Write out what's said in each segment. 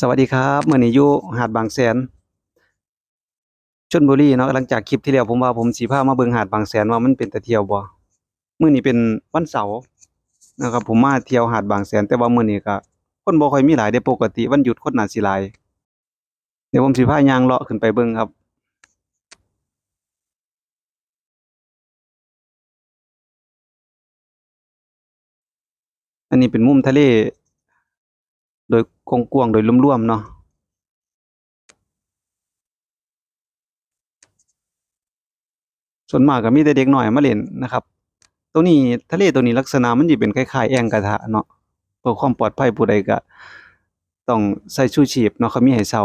สวัสดีครับเมื้อนี้อยู่หาดบางแสนชลบุรีเนาะหลังจากคลิปที่แล้วผมว่าผมสิพามาเบิงหาดบางแสนว่ามันเป็นตาเที่ยวบ่เมื้อนี้เป็นวันเสาร์นะครับ ผมมาเที่ยวหาดบางแสน แต่ว่าเมื้อนี้ก็คนบ่ค่อยมีหลายเด้ปกติวันหยุดคนหนาสิหลายเดี๋ยวผมสิพายางเลาะขึ้นไปเบิงครับอันนี้เป็นมุมทะเล โดยกว้างๆโดยรวมๆเนาะส่วนมากก็มีแต่เด็กหน้อยมาเล่นนะครับ ตัวนี้ทะเลตัวนี้ลักษณะมันสิเป็นคล้ายๆแอ่งกระทะเนาะเพื่อความปลอดภัยผู้ใดก็ต้องใส่ชูชีพเนาะเขามีให้เช่า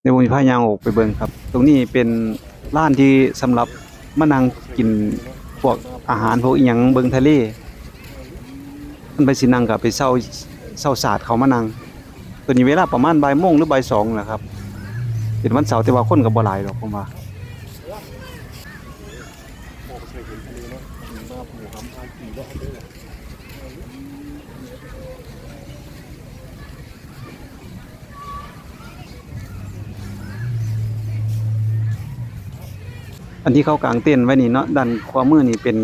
เดี๋ยวผมสิพายางออกไปเบิ่งครับ ตรงนี้เป็นร้านที่สำหรับมานั่งกินพวกอาหารพวกอิหยังเบิ่งทะเล มันไปสินั่งก็ไปเช่าเช่าศาสตร์เขามานั่งตัวนี้เวลาประมาณบ่ายโมงหรือบ่ายสองแหละครับเป็นวันเสาร์แต่ว่าคนก็บ่หลายดอกผมว่าอันที่เขากางเต็นไว้นี่เนาะด้านขวามมือนี่เป็น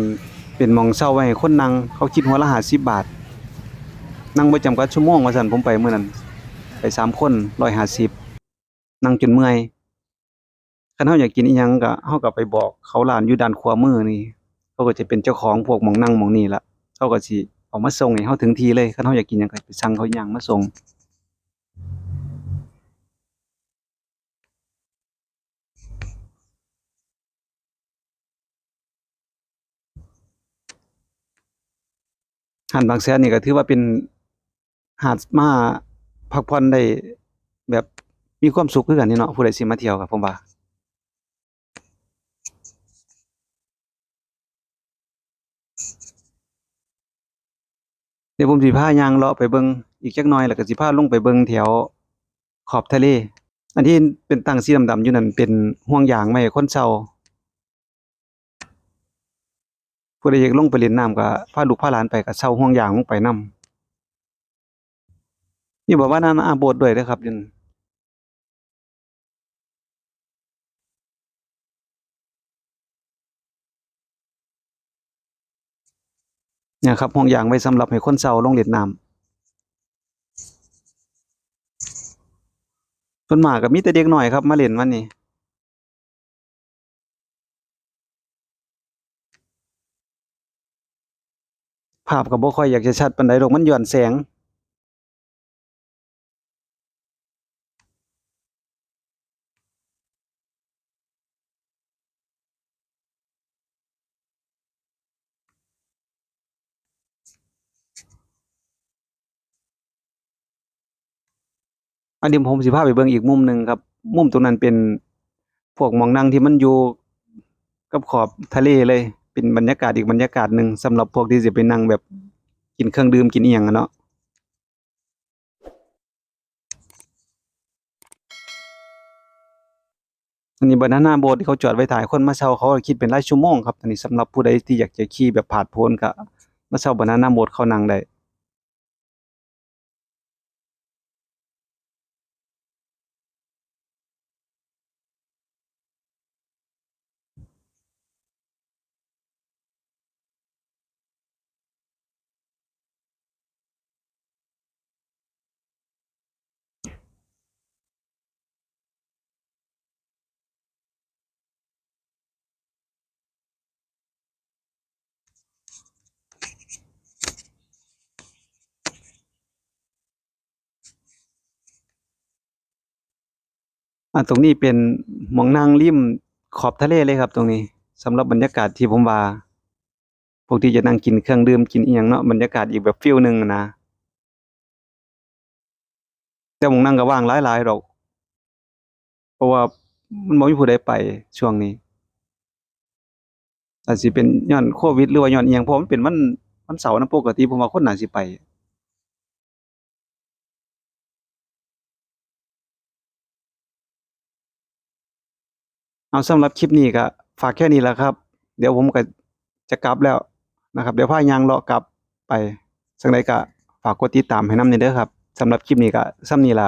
เป็นมองเช่าไว้ให้คนนั่งเขาคิดหัวละ50บาท นั่งบ่จำกัดชั่วโมงว่าซั่นผมไปเมื้อนั้น ไปสามคน150นั่งจนเมื่อยคันเฮาอยากกินอิหยังก็เฮาก็ไปบอกเขาร้านอยู่ด้านขวามือนี่เขาก็จะเป็นเจ้าของพวกหม้องนั่งหม้องนี้ล่ะเขาก็สิเอามาส่งให้เฮาถึงทีเลยคันเฮาอยากกินหยังก็ไปสั่งเขาย่างมาส่งหาดบางแสนนี่ก็ถือว่าเป็น หาดมาพักผ่อนได้แบบมีความสุขคือกันนี่เนาะผู้ใดสิมาเที่ยวก็ผมว่าเดี๋ยวผมสิพายางเลาะไปเบิงอีกจักหน่อยแล้วก็สิพาลงไปเบิงแถวขอบทะเล อันที่เป็นตั้งสีดำๆอยู่นั่นเป็นห่วงยางไว้ให้คนเช่าผู้ใดอยากลงไปเล่นน้ำก็พาลูกพาหลานไปก็เช่าห่วงยางลงไปนำ นี่บอกว่านั่นอาบสถ์ด้วยเด้อครับยันเนี่ยครับห่วงยางไว้สำหรับให้คนเช่าลงเล่นน้ำส่วนมากก็มีแต่เด็กหน้อยครับ มาเล่นวันนี้ภาพก็บ่ค่อยอยากจะชัดปานใดดอกมันหย้อนแสง อันนี้ผมสิพาไปเบิ่งอีกมุมหนึ่งครับ มุมตรงนั้นเป็นพวกหมองนั่งที่มันอยู่กับขอบทะเลเลย เป็นบรรยากาศอีกบรรยากาศหนึ่งสำหรับพวกที่สิไปนั่งแบบกินเครื่องดื่มกินเอียงอะเนาะอันนี้บานาน่าโบ๊ทที่เขาจอดไว้ถ่ายคนมาเช่าเขาก็คิดเป็นรายชั่วโมงครับอันนี้สำหรับผู้ใดที่อยากจะขี่แบบผาดโผนก็มาเช่าบานาน่าโบ๊ทเขานั่งได้ อ่าตรงนี้เป็นหมองนั่งริมขอบทะเลเลยครับ ตรงนี้สำหรับบรรยากาศที่ผมว่าพวกที่จะนั่งกินเครื่องดื่มกินอีหยังเนาะบรรยากาศอีกแบบฟีลหนึ่งนะแต่หมองนั่งก็ว่างหลายๆดอก เพราะว่ามันบ่มีผู้ใดไปช่วงนี้อาจสิเป็นย้อนโควิดหรือว่าย้อนอิหยังเพราะมันเป็นวันวันเสาร์นะปกติผมว่าคนน่าสิไป เอาสำหรับคลิปนี้ก็ฝากแค่นี้แหละครับ เดี๋ยวผมก็จะกลับแล้วนะครับ เดี๋ยวพายางเลาะกลับไปสังใดก็ฝากกดติดตามให้น้ำเด้อครับสำหรับคลิปนี้ก็ซ้ำนี้ละ